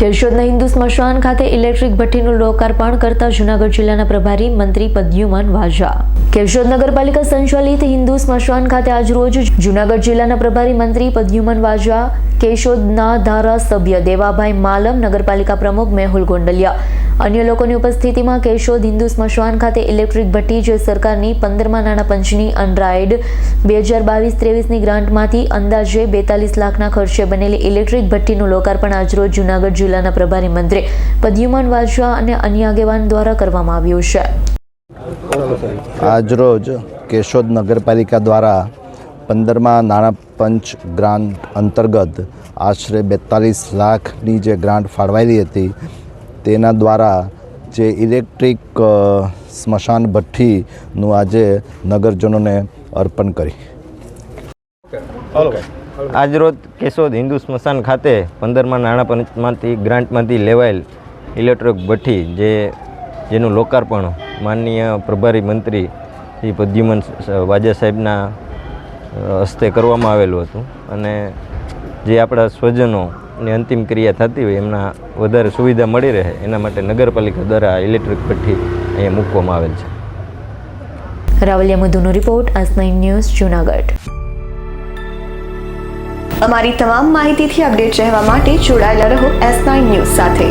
કેશોદના હિન્દુ સ્મશાન ખાતે ઇલેક્ટ્રિક ભઠ્ઠીનું લોકાર્પણ કરતા જૂનાગઢ જિલ્લાના પ્રભારી મંત્રી પદ્યુમન વાજા. કેશોદ નગરપાલિકા સંચાલિત હિન્દુ સ્મશાન ખાતે આજરોજ જૂનાગઢ જિલ્લાના પ્રભારી મંત્રી પદ્યુમન વાજા, કેશોદના ધારાસભ્ય દેવાભાઈ માલમ, નગરપાલિકા પ્રમુખ મેહુલ ગોંડલિયા અન્ય લોકોની ઉપસ્થિતિમાં કેશોદ હિન્દુ સ્મશાન ખાતે ઇલેક્ટ્રિક ભઠ્ઠી જે સરકારની પંદરમા નાણાં પંચની અનરાઇડ બે હજાર બાવીસ ત્રેવીસની ગ્રાન્ટમાંથી અંદાજે બેતાલીસ લાખના ખર્ચે બનેલી ઇલેક્ટ્રિક ભઠ્ઠીનું લોકાર્પણ આજરોજ જૂનાગઢ જિલ્લાના પ્રભારી મંત્રી પદ્યુમન વાજવા અને અન્ય આગેવાન દ્વારા કરવામાં આવ્યું છે. આજરોજ કેશોદ નગરપાલિકા દ્વારા પંદરમા નાણાં પંચ ગ્રાન્ટ અંતર્ગત આશરે બેતાલીસ લાખની જે ગ્રાન્ટ ફાળવાયેલી હતી તેના દ્વારા જે ઇલેક્ટ્રિક સ્મશાન ભઠ્ઠીનું આજે નગરજનોને અર્પણ કરી. આજરોજ કેશોદ હિન્દુ સ્મશાન ખાતે પંદરમાં નાણાં પંચમાંથી ગ્રાન્ટમાંથી લેવાયેલ ઇલેક્ટ્રિક ભઠ્ઠી જે, જેનું લોકાર્પણ માનનીય પ્રભારી મંત્રી શ્રી પદ્યુમન વાજા સાહેબના હસ્તે કરવામાં આવેલું હતું. અને જે આપણા સ્વજનોની અંતિમ ક્રિયા થતી હોય એમના વધારે સુવિધા મળી રહે, એના માટે નગરપાલિકા દ્વારા ઇલેક્ટ્રિક ભઠ્ઠી અહીંયા મૂકવામાં આવેલ છે. રાવલિયા મધુનો રિપોર્ટ આસ નાઇન ન્યૂઝ, જૂનાગઢ. અમારી તમામ માહિતીથી અપડેટ રહેવા માટે જોડાયેલા રહો એસ નાઇન ન્યૂઝ સાથે.